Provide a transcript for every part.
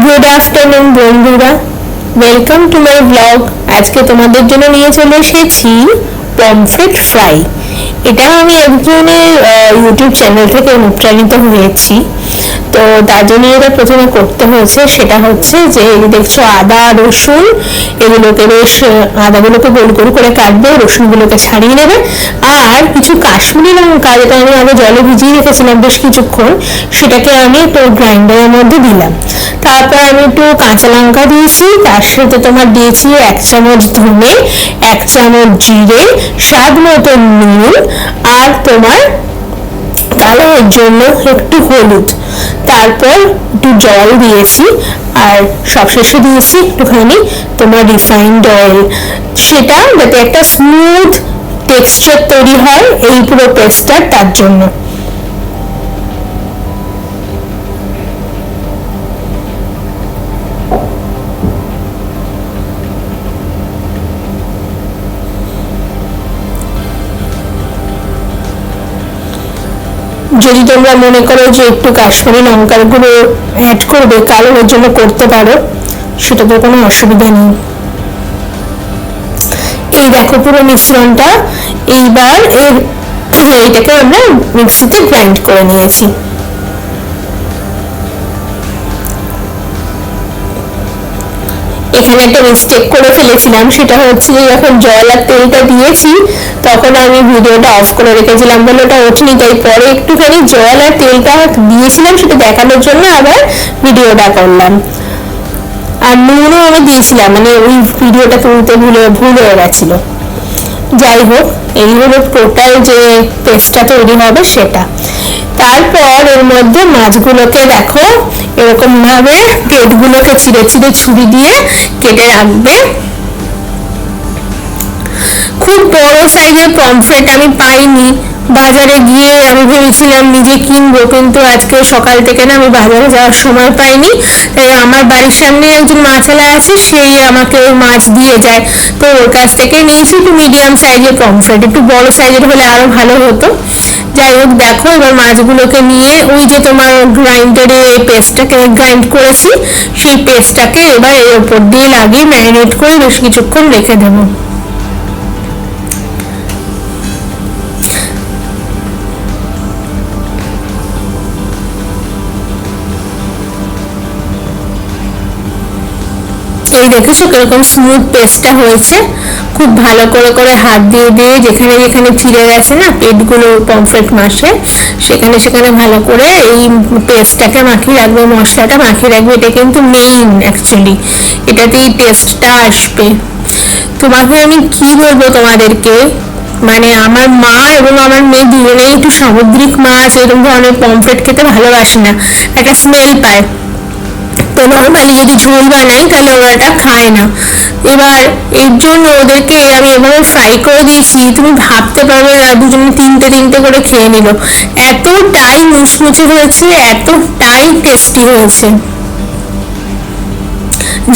Good afternoon বন্ধুরা। Welcome to my blog আজকে তোমাদের জন্য নিয়ে চলে এসেছি পমফ্রেট ফ্রাই। এটা আমি একজনের ইউটিউব চ্যানেল থেকে অনুপ্রাণিত হয়েছি। তো জন্য এটা প্রথমে করতে হয়েছে, সেটা হচ্ছে যে দেখছ আদা, রসুন, এগুলোকে বেশ আদাগুলোকে গোল গোল করে কাটবে, রসুনগুলোকে ছাড়িয়ে নেবে। আর কিছু কাশ্মীরি লঙ্কা যেটা আমি আগে জলে ভিজিয়ে রেখেছিলাম বেশ কিছুক্ষণ, সেটাকে আমি একটু গ্রাইন্ডারের মধ্যে দিলাম। তারপর আমি একটু কাঁচা লঙ্কা দিয়েছি, তার সাথে তোমার দিয়েছি এক চামচ ধনে, এক চামচ জিরে, স্বাদ মতো নুন, আর তোমার কালারের জন্য একটু হলুদ। তারপর একটু জল দিয়েছি, আর সবশেষে দিয়েছি একটুখানি তোমার রিফাইন্ড অয়েল সেটা যাতে একটা স্মুথ টেক্সচার তৈরি হয় এই পুরো পেস্টটার তার জন্য। যদি তোমরা মনে করো যে একটু কাশ্মীরি লঙ্কার গুঁড়ো অ্যাড করবে কালারের জন্য করতে পারো সেটা তো কোনো অসুবিধা নেই। এই দেখো পুরো মিশ্রণটা, এইবার এর এইটাকে আমরা মিক্সিতে গ্রাইন্ড করে নিয়েছি। এখানে একটা মিস্টেক করে ফেলেছিলাম, সেটা হচ্ছে যখন জল আর তেলটা দিয়েছি, তখন আমি ভিডিওটা অফ করে রেখেছিলাম, বলে ওটা ওঠেনি। তাই পরে একটুখানি জল আর তেলটা দিয়েছিলাম, সেটা দেখানোর জন্য আবার ভিডিওটা করলাম। আর নুনও আমি দিয়েছিলাম মানে ওই ভিডিওটা তুলতে ভুলে, ভুল হয়ে গেছিল। যাই হোক, এই হলো টোটাল যে পেস্টটা তৈরি হবে সেটা। তারপর এর মধ্যে মাছগুলোকে দেখো এরকম ভাবে পেটগুলোকে ছিঁড়ে ছিঁড়ে ছুরি দিয়ে কেটে রাখবে। খুব বড় সাইজের পমফ্রেট আমি পাইনি। বাজারে গিয়ে আমি ভেবেছিলাম নিজে কিনবো, কিন্তু আজকে সকাল থেকে না আমি বাজারে যাওয়ার সময় পাইনি। তাই আমার বাড়ির সামনে একজন মাছালা আছে, সেই আমাকে ওই মাছ দিয়ে যায়। তো ওর কাছ থেকে নিয়েছি একটু মিডিয়াম সাইজের পমফ্রেট একটু বড় সাইজের হলে আরও ভালো হতো। যাই হোক, দেখো, এবার মাছগুলোকে নিয়ে ওই যে তোমার গ্রাইন্ডারে পেস্টটাকে গ্রাইন্ড করেছি, সেই পেস্টটাকে এবার এর ওপর দিয়ে লাগিয়ে ম্যারিনেট করে বেশ কিছুক্ষণ রেখে দেবো। এই দেখেছ? কীরকম স্মুথ পেস্টটা হয়েছে? খুব ভালো করে করে হাত দিয়ে দিয়ে যেখানে যেখানে ছিঁড়ে গেছে না, পেটগুলো পমফ্রেট মাসে, সেখানে সেখানে ভালো করে এই পেস্টটাকে মাখিয়ে রাখবে, মশলাটা মাখিয়ে রাখবে। এটা কিন্তু মেইন অ্যাকচুয়ালি এটাতেই টেস্টটা আসবে। তোমাকে আমি কি বলব তোমাদেরকে? মানে আমার মা এবং আমার মেয়ে দুজনেই একটু সামুদ্রিক মাছ, এরকম ধরনের পমফ্রেট খেতে ভালোবাসে না। একটা স্মেল পায়। নর্মালি যদি ঝোল বানাই, তাহলে ওরা এটা খায় না। এবার এর জন্য ওদেরকে আমি এভাবে ফ্রাই করে দিয়েছি, তুমি ভাবতে পারবে না দুজনে তিনটে তিনটে করে খেয়ে নিল। এতটাই মুচমুচে হয়েছে, এতটাই টেস্টি হয়েছে।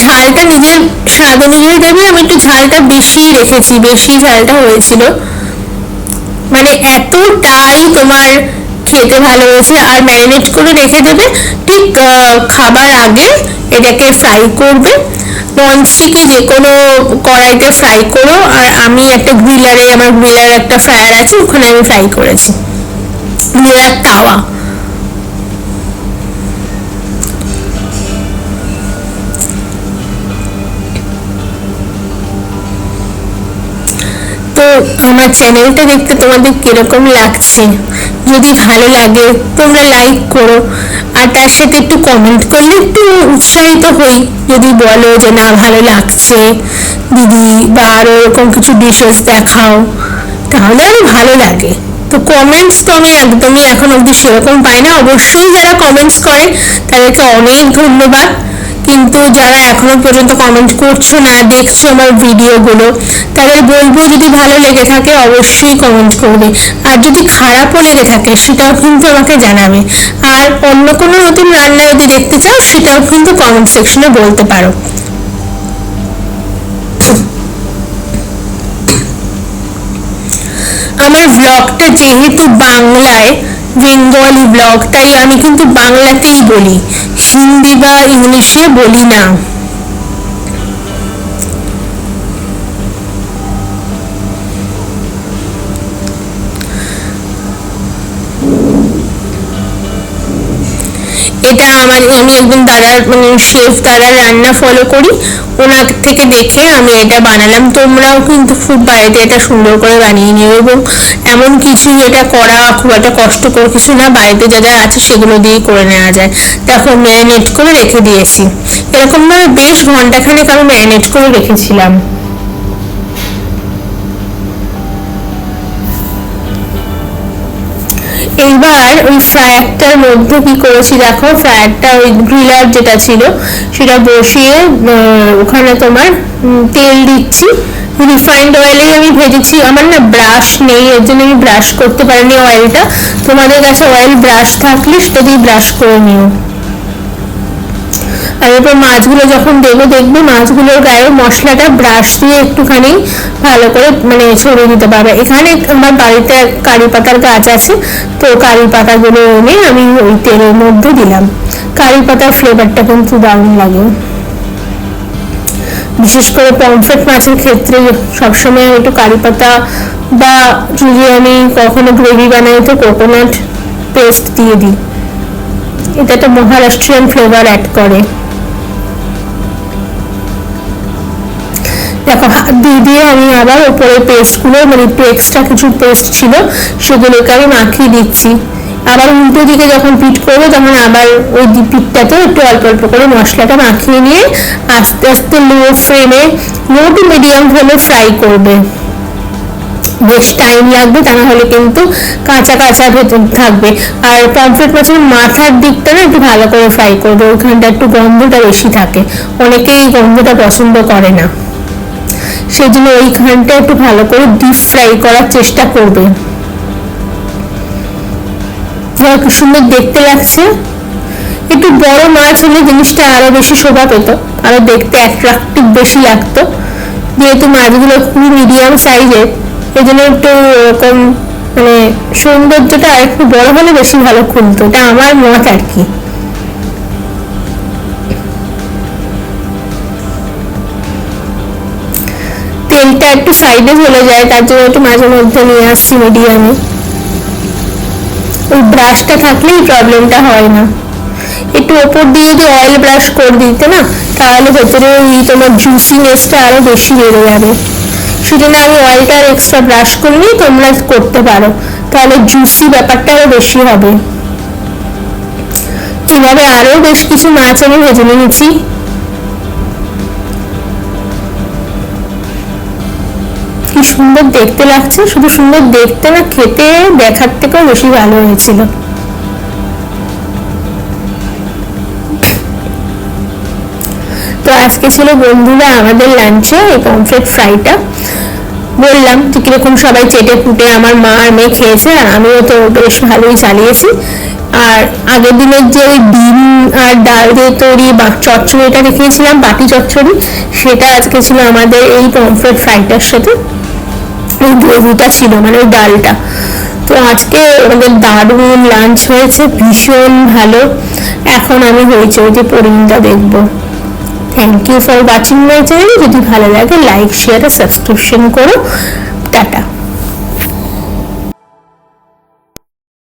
ঝালটা নিজের স্বাদ অনুযায়ী দেবে আমি একটু ঝালটা বেশি রেখেছি, বেশি ঝালটা হয়েছিল। মানে এতটাই তোমার খেতে ভালো হয়েছে আর ম্যারিনেট করে রেখে দেবে। ঠিক খাবার আগে এটাকে ফ্রাই করবে। ননস্টিকে যে কোনো কড়াইতে ফ্রাই করো। আর আমি একটা গ্রিলারে আমার গ্রিলার একটা ফ্রায়ার আছে, ওখানে আমি ফ্রাই করেছি। গ্রিলার তাওয়া। তো আমার চ্যানেলটা দেখতে তোমাদের কীরকম লাগছে? যদি ভালো লাগে, তোমরা লাইক করো। আর তার সাথে একটু কমেন্ট করলে একটু উৎসাহিত হই। যদি বলো যে না, ভালো লাগছে, দিদি বা আরও এরকম কিছু ডিশেস দেখাও, তাহলে আরও ভালো লাগে। তো কমেন্টস তো আমি একদমই এখন অবধি সেরকম পাই না। অবশ্যই যারা কমেন্টস করে, তাদেরকে অনেক ধন্যবাদ। কিন্তু যারা এখনও পর্যন্ত কমেন্ট করছ না, দেখছ আমার ভিডিওগুলো তাদের বলব যদি ভালো লেগে থাকে অবশ্যই কমেন্ট করবে। আর যদি খারাপও লেগে থাকে, সেটাও কিন্তু আমাকে জানাবে। আর অন্য কোনো নতুন রান্না যদি দেখতে চাও, সেটাও কিন্তু কমেন্ট সেকশনে বলতে পারো। আমার ব্লগটা যেহেতু বাংলায় বেঙ্গলি ব্লগ তাই আমি কিন্তু বাংলাতেই বলি। হিন্দি বা ইংলিশে বলি না। আমার আমি একজন দাদার মানে শেফ দাদার রান্না ফলো করি। ওনার থেকে দেখে আমি এটা বানালাম। তোমরাও কিন্তু খুব বাড়িতে এটা সুন্দর করে বানিয়ে নিও এবং এমন কিছু এটা করা খুব একটা কষ্টকর কিছু না। বাড়িতে যা আছে সেগুলো দিয়ে করে নেওয়া যায়। দেখো, ম্যারিনেট করে রেখে দিয়েছি। এরকমভাবে বেশ ঘন্টাখানেক আমি ম্যারিনেট করে রেখেছিলাম। এইবার ওই ফ্রায়ারটার মধ্যে কি করেছি দেখো ফ্রায়ারটা ওই গ্রিলার যেটা ছিল, সেটা বসিয়ে ওখানে তোমার তেল দিচ্ছি। রিফাইন্ড অয়েলেই আমি ভেজেছি। আমার না ব্রাশ নেই, এর জন্য আমি ব্রাশ করতে পারিনি অয়েলটা তোমাদের কাছে অয়েল ব্রাশ থাকলে সেটা দিয়ে ব্রাশ করে নিও। আর এরপর মাছগুলো যখন দেবো, দেখবে মাছগুলোর গায়ে মশলাটা ব্রাশ দিয়ে একটুখানি ভালো করে মানে ছড়িয়ে দিতে পারবে। এখানে আমার বাড়িতে কারি পাতার গাছ আছে, তো কারি পাতাগুলো এনে আমি ওই তেলের মধ্যে দিলাম। কারি পাতার ফ্লেভারটা কিন্তু দারুণ লাগে। বিশেষ করে পমফ্রেট মাছের ক্ষেত্রে সবসময় একটু কারি পাতা বা যদি আমি কখনো গ্রেভি বানাই, তো কোকোনাট পেস্ট দিয়ে দিই। এটা একটা মহারাষ্ট্রিয়ান ফ্লেভার অ্যাড করে। দেখো হাত দিয়ে দিয়ে আমি আবার ওপরে পেস্টগুলো মানে এক্সট্রা কিছু পেস্ট ছিল, সেগুলোকে আমি মাখিয়ে দিচ্ছি আবার উল্টো দিকে যখন পিট করব, তখন আবার ওই পিঠটাতেও একটু অল্প অল্প করে মশলাটা মাখিয়ে নিয়ে আস্তে আস্তে লো ফ্লেমে লো টু মিডিয়াম ফ্লেমে ফ্রাই করবে। বেশ টাইম লাগবে তা না হলে কিন্তু কাঁচা কাঁচা ভেতর থাকবে। আর পমফ্রেট মাছের মাথার দিকটা না একটু ভালো করে ফ্রাই করবে, ওখানটা একটু গন্ধটা বেশি থাকে। অনেকেই এই গন্ধটা পছন্দ করে না। সেই জন্য ওইখানটা একটু ভালো করে ডিপ ফ্রাই করার চেষ্টা করবে। কি সুন্দর দেখতে লাগছে। একটু বড় মাছ হলে জিনিসটা আরও বেশি শোভা পেত, আরও দেখতে অ্যাট্রাকটিভ বেশি লাগতো। যেহেতু মাছগুলো খুবই মিডিয়াম সাইজের এই জন্য একটু এরকম মানে সৌন্দর্যটা আর একটু বড় হলে বেশি ভালো খুলতো। এটা আমার মত আর কি। তেলটা একটু সাইডে চলে যায়, তার জন্য একটু মাঝে মধ্যে নিয়ে আসছি মিডিয়ামে ওই ব্রাশটা থাকলেই প্রবলেমটা হয় না। একটু ওপর দিয়ে যদি অয়েল ব্রাশ করে দিতে না, তাহলে ভেতরে ওই তোমার জুসিনেসটা আরও বেশি বেড়ে যাবে। সেজন্য আমি অয়েলটা আর এক্সট্রা ব্রাশ করে করলেই তোমরা করতে পারো, তাহলে জুসি ব্যাপারটা আরও বেশি হবে। কীভাবে আরও বেশ কিছু মাছ আমি ভেজে নিয়েছি। কি সুন্দর দেখতে লাগছে, শুধু সুন্দর দেখতে না, খেতে, দেখার থেকেও বেশি ভালো হয়েছিল। তো আজকে ছিল বন্ধুরা আমাদের লাঞ্চে এই পমফ্রেট ফ্রাইটা। বললাম যে কীরকম সবাই চেটে ফুটে আমার মা আর মেয়ে খেয়েছে আর আমিও তো বেশ ভালোই চালিয়েছি। আর আগের দিনের যে ওই ডিম আর ডাল দিয়ে তৈরি বা চচ্চড়িটা দেখিয়েছিলাম, বাটি চচ্চড়ি, সেটা আজকে ছিল আমাদের এই পমফ্রেট ফ্রাইটার সাথে। ওই ছিল মানে ওই ডালটা। তো আজকে আমাদের দারুণ লাঞ্চ হয়েছে, ভীষণ ভালো। এখন আমি হয়েছে ওই যে পরিণীতা দেখব। Thank you for watching my channel যদি ভালো লাগে লাইক শেয়ার আর সাবস্ক্রিপশন করো। টাটা।